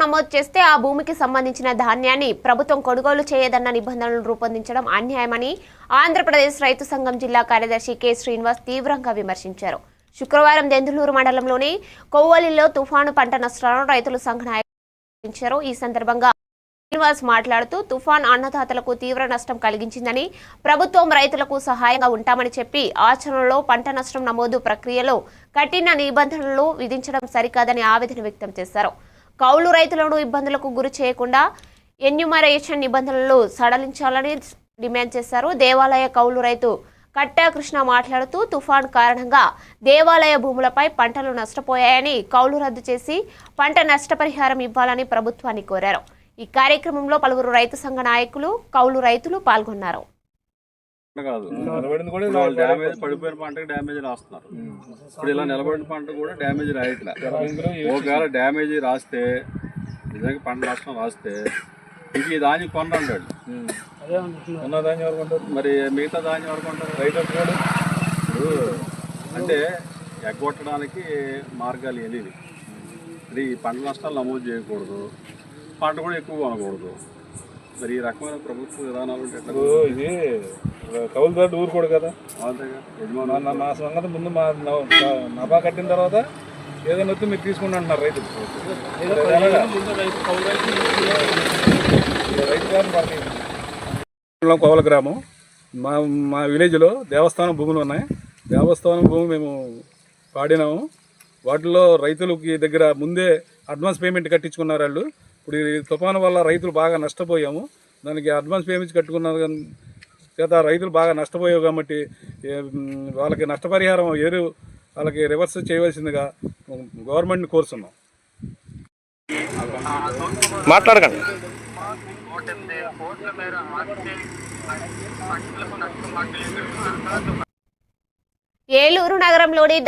నమోదు చేస్తే ఆ భూమికి సంబంధించిన ధాన్యాన్ని ప్రభుత్వం కొనుగోలు చేయదన్న నిబంధనలు రూపొందించడం అన్యాయమని ఆంధ్రప్రదేశ్ రైతు సంఘం జిల్లా కార్యదర్శి కె. శ్రీనివాస్ తీవ్రంగా విమర్శించారు. శుక్రవారం దెందులూరు మండలంలోని కొవ్వలిలో తుఫాను పంట నష్టాలను రైతుల సంఘ నాయకులు ఈ సందర్భంగా శ్రీనివాస్ మాట్లాడుతూ తుఫాన్ అన్నదాతలకు తీవ్ర నష్టం కలిగించిందని ప్రభుత్వం రైతులకు సహాయంగా ఉంటామని చెప్పి ఆచరణలో పంట నష్టం నమోదు ప్రక్రియలో కఠిన నిబంధనలు విధించడం సరికాదని ఆవేదన వ్యక్తం చేశారు. కౌలు రైతులను ఇబ్బందులకు గురి చేయకుండా ఎన్యుమరేషన్ నిబంధనలు సడలించాలని డిమాండ్ చేశారు. దేవాలయ కౌలు రైతు కట్టా కృష్ణ మాట్లాడుతూ తుఫాన్ కారణంగా దేవాలయ భూములపై పంటలు నష్టపోయాయని కౌలు రద్దు చేసి పంట నష్టపరిహారం ఇవ్వాలని ప్రభుత్వాన్ని కోరారు. ఈ కార్యక్రమంలో పలువురు రైతు సంఘ నాయకులు కౌలు రైతులు పాల్గొన్నారు. కాదు. నిలబడింది కూడా డ్యామేజ్ పడిపోయిన పంటకి డ్యామేజ్ రాస్తున్నారు. ఇప్పుడు ఇలా నిలబడిన పంట కూడా డ్యామేజ్ రాయట్లే. ఒకవేళ డ్యామేజ్ రాస్తే నిజంగా పంట నష్టం రాస్తే ఇంక ఈ ధాన్యం కొనరంటాడు ఉన్న ధాన్యం మరి మిగతా ధాన్యం ఎవరు కొంటారు? రైతు ఇప్పుడు అంటే ఎగ్గొట్టడానికి మార్గాలు మరి ఈ పంట నష్టాలు నమోదు చేయకూడదు. పంట కూడా ఎక్కువ కొనకూడదు. మరి ఈ రకమైన ప్రభుత్వ విధానాలు ఇప్పుడు ఇది కౌలుదారుడు ఊరు కూడా కదా. అంతేగా? నా నా- నా సంగతి ముందు మా నా- నా- నఫా కట్టిన తర్వాత ఏదైనా వస్తే మీరు తీసుకుంటా అంటున్నారు రైతు రైతు కోవల గ్రామం. మా మా విలేజ్లో దేవస్థానం భూములు ఉన్నాయి. దేవస్థానం భూమి మేము పాడినాము వాటిలో రైతులకి దగ్గర ముందే అడ్వాన్స్ పేమెంట్ కట్టించుకున్నారు వాళ్ళు. ఇప్పుడు ఈ తుఫాను వల్ల రైతులు బాగా నష్టపోయాము. దానికి అడ్వాన్స్ పేమెంట్స్ కట్టుకున్నారు కానీ చేత రైతులు బాగా నష్టపోయావు కాబట్టి వాళ్ళకి నష్టపరిహారం ఏరు వాళ్ళకి రివర్స్ చేయవలసిందిగా గవర్నమెంట్ని కోరుతున్నాం. మాట్లాడకండి. ఏలూరు నగరంలోని